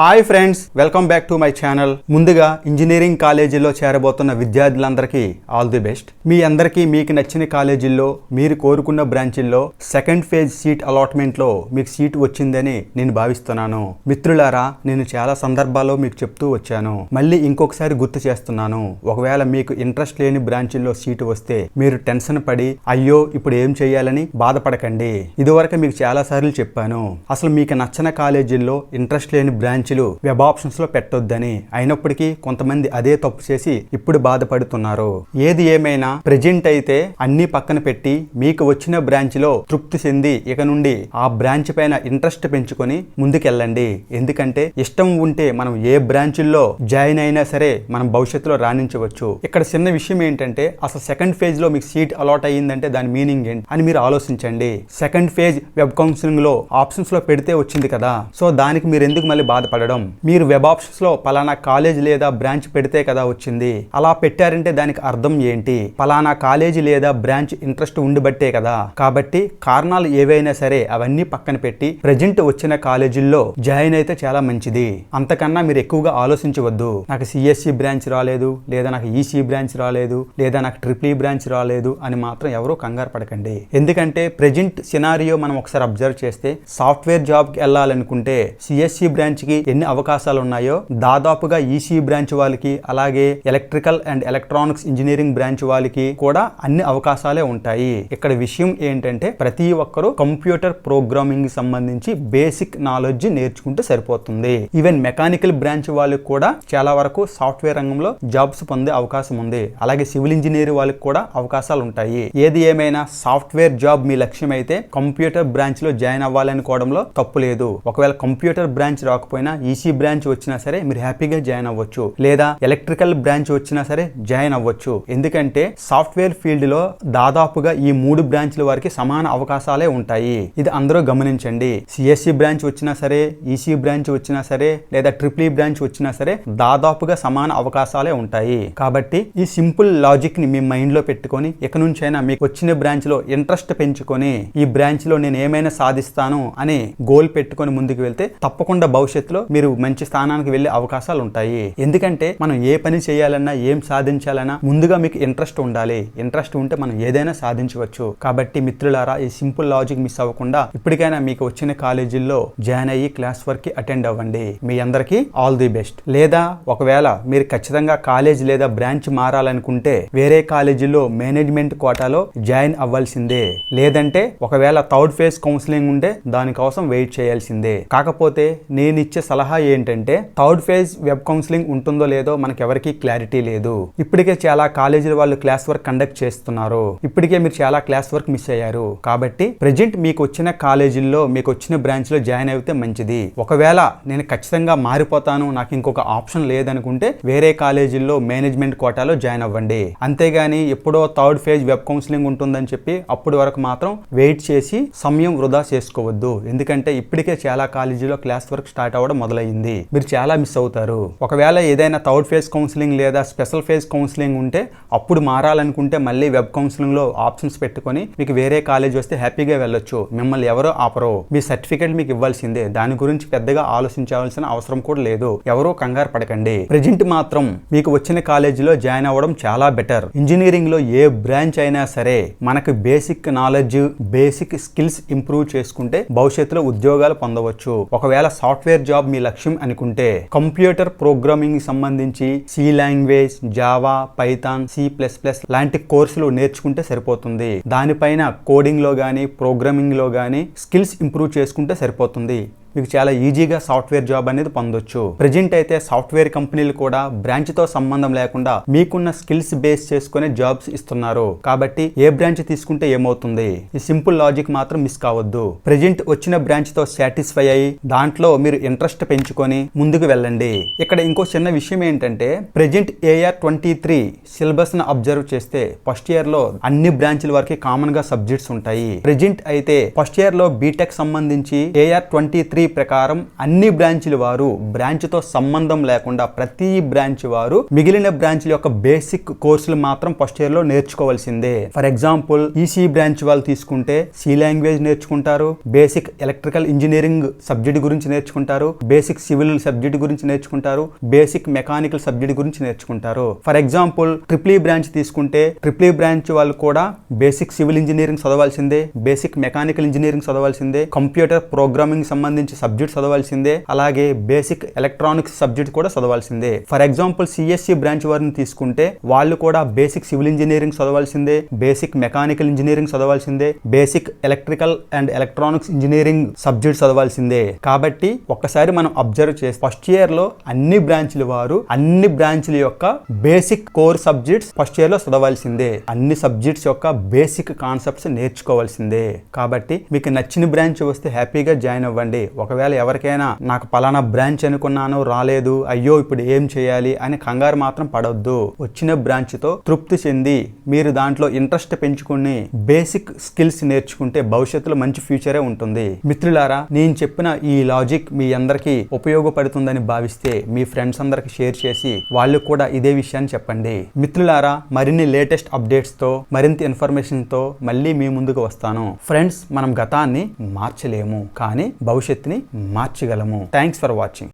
Hi friends welcome back to my channel. ముందుగా engineering కాలేజీలో చేరబోతున్న విద్యార్థులందరికీ ఆల్ ది బెస్ట్. మీ అందరికీ మీకు నచ్చిన కాలేజీల్లో మీరు కోరుకున్న బ్రాంచీల్లో సెకండ్ ఫేజ్ సీట్ అలాట్మెంట్లో మీకు సీట్ వచ్చిందని నేను భావిస్తున్నాను. మిత్రులారా నేను చాలా సందర్భాల్లో మీకు చెప్తూ వచ్చాను. మళ్ళీ ఇంకొకసారి గుర్తు చేస్తున్నాను. ఒకవేళ మీకు ఇంట్రెస్ట్ లేని బ్రాంచీల్లో సీటు వస్తే మీరు టెన్షన్ పడి అయ్యో ఇప్పుడు ఏం చేయాలని బాధపడకండి. ఇదివరకు మీకు చాలా సార్లు చెప్పాను. అసలు మీకు నచ్చిన కాలేజీల్లో ఇంట్రెస్ట్ లేని సంచులు వెబ్ ఆప్షన్స్లో పెట్టొద్దని అయినప్పటికీ కొంతమంది అదే తప్పు చేసి ఇప్పుడు బాధపడుతున్నారు. ఏది ఏమైనా ప్రెజెంట్ అయితే అన్ని పక్కన పెట్టి మీకు వచ్చిన బ్రాంచ్లో తృప్తి చెంది ఇక నుండి ఆ బ్రాంచ్ పైన ఇంట్రెస్ట్ పెంచుకొని ముందుకెళ్ళండి. ఎందుకంటే ఇష్టం ఉంటే మనం ఏ బ్రాంచుల్లో జాయిన్ అయినా సరే మనం భవిష్యత్తులో రాణించవచ్చు. ఇక్కడ చిన్న విషయం ఏంటంటే అసలు సెకండ్ ఫేజ్లో మీకు సీట్ అలాట్ అయ్యిందంటే దాని మీనింగ్ ఏంటి అని మీరు ఆలోచించండి. సెకండ్ ఫేజ్ వెబ్ కౌన్సిలింగ్లో ఆప్షన్స్లో పెడితే వచ్చింది కదా. సో దానికి మీరు ఎందుకు మళ్ళీ పడడం. మీరు వెబ్ ఆప్షన్స్లో పలానా కాలేజ్ లేదా బ్రాంచ్ పెడితే కదా వచ్చింది. అలా పెట్టారంటే దానికి అర్థం ఏంటి? పలానా కాలేజీ లేదా బ్రాంచ్ ఇంట్రెస్ట్ ఉండిబట్టే కదా. కాబట్టి కారణాలు ఏవైనా సరే అవన్నీ పక్కన పెట్టి ప్రజెంట్ వచ్చిన కాలేజీల్లో జాయిన్ అయితే చాలా మంచిది. అంతకన్నా మీరు ఎక్కువగా ఆలోచించవద్దు. నాకు సిఎస్సి బ్రాంచ్ రాలేదు లేదా నాకు ఈసీ బ్రాంచ్ రాలేదు లేదా నాకు ట్రిపుల్ ఈ బ్రాంచ్ రాలేదు అని మాత్రం ఎవరూ కంగారు పడకండి. ఎందుకంటే ప్రజెంట్ సినారియో మనం ఒకసారి అబ్జర్వ్ చేస్తే సాఫ్ట్వేర్ జాబ్కి వెళ్ళాలనుకుంటే సిఎస్సి బ్రాంచ్కి ఎన్ని అవకాశాలు ఉన్నాయో దాదాపుగా ఈసీ బ్రాంచ్ వాళ్ళకి అలాగే electrical and electronics engineering branch వాళ్ళకి కూడా అన్ని అవకాశాలే ఉంటాయి. ఇక్కడ విషయం ఏంటంటే ప్రతి ఒక్కరూ కంప్యూటర్ ప్రోగ్రామింగ్ సంబంధించి బేసిక్ నాలెడ్జ్ నేర్చుకుంటే సరిపోతుంది. ఈవెన్ మెకానికల్ బ్రాంచ్ వాళ్ళకి కూడా చాలా వరకు సాఫ్ట్వేర్ రంగంలో జాబ్స్ పొందే అవకాశం ఉంది. అలాగే సివిల్ ఇంజనీర్ వాళ్ళకి కూడా అవకాశాలు ఉంటాయి. ఏది ఏమైనా సాఫ్ట్వేర్ జాబ్ మీ లక్ష్యం అయితే కంప్యూటర్ బ్రాంచ్లో జాయిన్ అవ్వాలనుకోవడంలో తప్పు లేదు. ఒకవేళ కంప్యూటర్ బ్రాంచ్ రాకపోయినా ఈసీ బ్రాంచ్ వచ్చినా సరే మీరు హ్యాపీగా జాయిన్ అవ్వచ్చు. లేదా ఎలక్ట్రికల్ బ్రాంచ్ వచ్చినా సరే జాయిన్ అవ్వచ్చు. ఎందుకంటే సాఫ్ట్వేర్ ఫీల్డ్లో దాదాపుగా ఈ మూడు బ్రాంచ్ల వారికి సమాన అవకాశాలే ఉంటాయి. ఇది అందరూ గమనించండి. సిఎస్సి బ్రాంచ్ వచ్చినా సరే ఈసీ బ్రాంచ్ వచ్చినా సరే లేదా ట్రిపుల్ బ్రాంచ్ వచ్చినా సరే దాదాపుగా సమాన అవకాశాలే ఉంటాయి. కాబట్టి ఈ సింపుల్ లాజిక్ని మీ మైండ్లో పెట్టుకొని ఇక నుంచైనా మీకు వచ్చిన బ్రాంచ్లో ఇంట్రెస్ట్ పెంచుకొని ఈ బ్రాంచ్లో నేను ఏమైనా సాధిస్తాను అని గోల్ పెట్టుకొని ముందుకు వెళ్తే తప్పకుండా భవిష్యత్తులో మీరు మంచి స్థానానికి వెళ్ళే అవకాశాలు ఉంటాయి. ఎందుకంటే మనం ఏ పని చేయాలన్నా ఏం సాధించాలన్నా ముందుగా మీకు ఇంట్రెస్ట్ ఉండాలి. ఇంట్రెస్ట్ ఉంటే మనం ఏదైనా సాధించవచ్చు. కాబట్టి మిత్రులారా ఈ సింపుల్ లాజిక్ మిస్ అవ్వకుండా ఇప్పటికైనా మీకు వచ్చిన కాలేజీల్లో జాయిన్ అయ్యి క్లాస్ వర్క్కి అటెండ్ అవ్వండి. మీ అందరికీ ఆల్ ది బెస్ట్ లేదా ఒకవేళ మీరు ఖచ్చితంగా కాలేజ్ లేదా బ్రాంచ్ మారాలనుకుంటే వేరే కాలేజీలో మేనేజ్మెంట్ కోటాలో జాయిన్ అవ్వాల్సిందే. లేదంటే ఒకవేళ థర్డ్ ఫేజ్ కౌన్సిలింగ్ ఉంటే దానికోసం వెయిట్ చేయాల్సిందే. కాకపోతే నేను ఇచ్చే సలహా ఏంటంటే థర్డ్ ఫేజ్ వెబ్ కౌన్సిలింగ్ ఉంటుందో లేదో మనకి ఎవరికి క్లారిటీ లేదు. ఇప్పటికే చాలా కాలేజీల వాళ్ళు క్లాస్ వర్క్ కండక్ట్ చేస్తున్నారు. ఇప్పటికే మీరు చాలా క్లాస్ వర్క్ మిస్ అయ్యారు. కాబట్టి ప్రజెంట్ మీకు వచ్చిన కాలేజీల్లో మీకు వచ్చిన బ్రాంచ్లో జాయిన్ అయితే మంచిది. ఒకవేళ నేను ఖచ్చితంగా మారిపోతాను నాకు ఇంకొక ఆప్షన్ లేదనుకుంటే వేరే కాలేజీల్లో మేనేజ్మెంట్ కోటాలో జాయిన్ అవ్వండి. అంతేగాని ఎప్పుడో థర్డ్ ఫేజ్ వెబ్ కౌన్సిలింగ్ ఉంటుందని చెప్పి అప్పటి వరకు మాత్రం వెయిట్ చేసి సమయం వృధా చేసుకోవద్దు. ఎందుకంటే ఇప్పటికే చాలా కాలేజీలో క్లాస్ వర్క్ స్టార్ట్ అవ్వడం మొదలైంది మీరు చాలా మిస్ అవుతారు. ఒకవేళ ఏదైనా థర్డ్ ఫేజ్ కౌన్సిలింగ్ లేదా స్పెషల్ ఫేజ్ కౌన్సిలింగ్ ఉంటే అప్పుడు మారాలనుకుంటే మళ్ళీ వెబ్ కౌన్సిలింగ్లో ఆప్షన్స్ పెట్టుకొని మీకు వేరే కాలేజ్ వస్తే హ్యాపీగా వెళ్ళొచ్చు. మిమ్మల్ని ఎవరో ఆపరో. మీ సర్టిఫికేట్ మీకు ఇవ్వాల్సిందే. దాని గురించి పెద్దగా ఆలోచించాల్సిన అవసరం కూడా లేదు. ఎవరో కంగారు పడకండి. ప్రజెంట్ మాత్రం మీకు వచ్చిన కాలేజీలో జాయిన్ అవ్వడం చాలా బెటర్. ఇంజనీరింగ్లో ఏ బ్రాంచ్ అయినా సరే మనకు basic knowledge basic skills improve చేసుకుంటే భవిష్యత్తులో ఉద్యోగాలు పొందవచ్చు. ఒకవేళ సాఫ్ట్వేర్ జాబ్ మీ లక్ష్యం అనుకుంటే కంప్యూటర్ ప్రోగ్రామింగ్ సంబంధించి C language Java Python C plus plus లాంటి కోర్సులు నేర్చుకుంటే సరిపోతుంది. దానిపైన కోడింగ్లో గానీ ప్రోగ్రామింగ్లో గానీ స్కిల్స్ ఇంప్రూవ్ చేసుకుంటే సరిపోతుంది. మీకు చాలా ఈజీగా సాఫ్ట్వేర్ జాబ్ అనేది పొందొచ్చు. ప్రజెంట్ అయితే సాఫ్ట్వేర్ కంపెనీలు కూడా బ్రాంచ్తో సంబంధం లేకుండా మీకున్న స్కిల్స్ బేస్ చేసుకునే జాబ్స్ ఇస్తున్నారు. కాబట్టి ఏ బ్రాంచ్ తీసుకుంటే ఏమవుతుంది? ఈ సింపుల్ లాజిక్ మాత్రం మిస్ కావద్దు. ప్రజెంట్ వచ్చిన బ్రాంచ్తో సాటిస్ఫై అయ్యి దాంట్లో మీరు ఇంట్రెస్ట్ పెంచుకొని ముందుకు వెళ్ళండి. ఇక్కడ ఇంకో చిన్న విషయం ఏంటంటే ప్రజెంట్ ఏఆర్ ట్వంటీ త్రీ సిలబస్ను అబ్జర్వ్ చేస్తే ఫస్ట్ ఇయర్లో అన్ని బ్రాంచ్ల వరకు కామన్గా సబ్జెక్ట్స్ ఉంటాయి. ప్రజెంట్ అయితే ఫస్ట్ ఇయర్లో బీటెక్ సంబంధించి ఏఆర్ ట్వంటీ త్రీ థియరీ ప్రకారం అన్ని బ్రాంచ్ల వారు బ్రాంచ్తో సంబంధం లేకుండా ప్రతి బ్రాంచ్ వారు మిగిలిన బ్రాంచ్ల యొక్క బేసిక్ కోర్సులు మాత్రం ఫస్ట్ ఇయర్లో నేర్చుకోవాల్సిందే. ఫర్ ఎగ్జాంపుల్ ఈసీ బ్రాంచ్ వాళ్ళు తీసుకుంటే సి లాంగ్వేజ్ నేర్చుకుంటారు బేసిక్ ఎలక్ట్రికల్ ఇంజనీరింగ్ సబ్జెక్ట్ గురించి నేర్చుకుంటారు బేసిక్ సివిల్ సబ్జెక్ట్ గురించి నేర్చుకుంటారు బేసిక్ మెకానికల్ సబ్జెక్ట్ గురించి నేర్చుకుంటారు. For example triple e branch తీసుకుంటే ట్రిప్లీ e బ్రాంచ్ వాళ్ళు కూడా బేసిక్ సివిల్ ఇంజనీరింగ్ చదవాల్సిందే బేసిక్ మెకానికల్ ఇంజనీరింగ్ చదవాల్సిందే కంప్యూటర్ ప్రోగ్రామింగ్ సంబంధించి సబ్జెక్ట్ చదవాల్సిందే. అలాగే బేసిక్ ఎలక్ట్రానిక్స్ సబ్జెక్ట్ కూడా చదవాల్సిందే. ఫర్ ఎగ్జాంపుల్ సిఎస్సి బ్రాంచ్ వారిని తీసుకుంటే వాళ్ళు కూడా బేసిక్ సివిల్ ఇంజనీరింగ్ చదవాల్సిందే basic mechanical engineering చదవాల్సిందే basic electrical and electronics engineering subject చదవాల్సిందే. కాబట్టి ఒక్కసారి మనం అబ్జర్వ్ చేసి ఫస్ట్ ఇయర్లో అన్ని బ్రాంచ్ల వారు అన్ని బ్రాంచ్ల యొక్క బేసిక్ కోర్ సబ్జెక్ట్స్ ఫస్ట్ ఇయర్లో చదవాల్సిందే. అన్ని సబ్జెక్ట్స్ యొక్క బేసిక్ కాన్సెప్ట్స్ నేర్చుకోవాల్సిందే. కాబట్టి మీకు నచ్చిన బ్రాంచ్ వస్తే హ్యాపీగా జాయిన్ అవ్వండి. ఒకవేళ ఎవరికైనా నాకు పలానా బ్రాంచ్ అనుకున్నాను రాలేదు అయ్యో ఇప్పుడు ఏం చేయాలి అని కంగారు మాత్రం పడొద్దు. వచ్చిన బ్రాంచ్తో తృప్తి చెంది మీరు దాంట్లో ఇంట్రెస్ట్ పెంచుకుని బేసిక్ స్కిల్స్ నేర్చుకుంటే భవిష్యత్తులో మంచి ఫ్యూచరే ఉంటుంది. మిత్రులారా నేను చెప్పిన ఈ లాజిక్ మీ అందరికీ ఉపయోగపడుతుందని భావిస్తే మీ ఫ్రెండ్స్ అందరికి షేర్ చేసి వాళ్ళు కూడా ఇదే విషయాన్ని చెప్పండి. మిత్రులారా మరిన్ని లేటెస్ట్ అప్డేట్స్తో మరింత ఇన్ఫర్మేషన్తో మళ్ళీ మీ ముందుకు వస్తాను. ఫ్రెండ్స్ మనం గతాన్ని మార్చలేము కానీ భవిష్యత్తుని మార్చగలము. Thanks for watching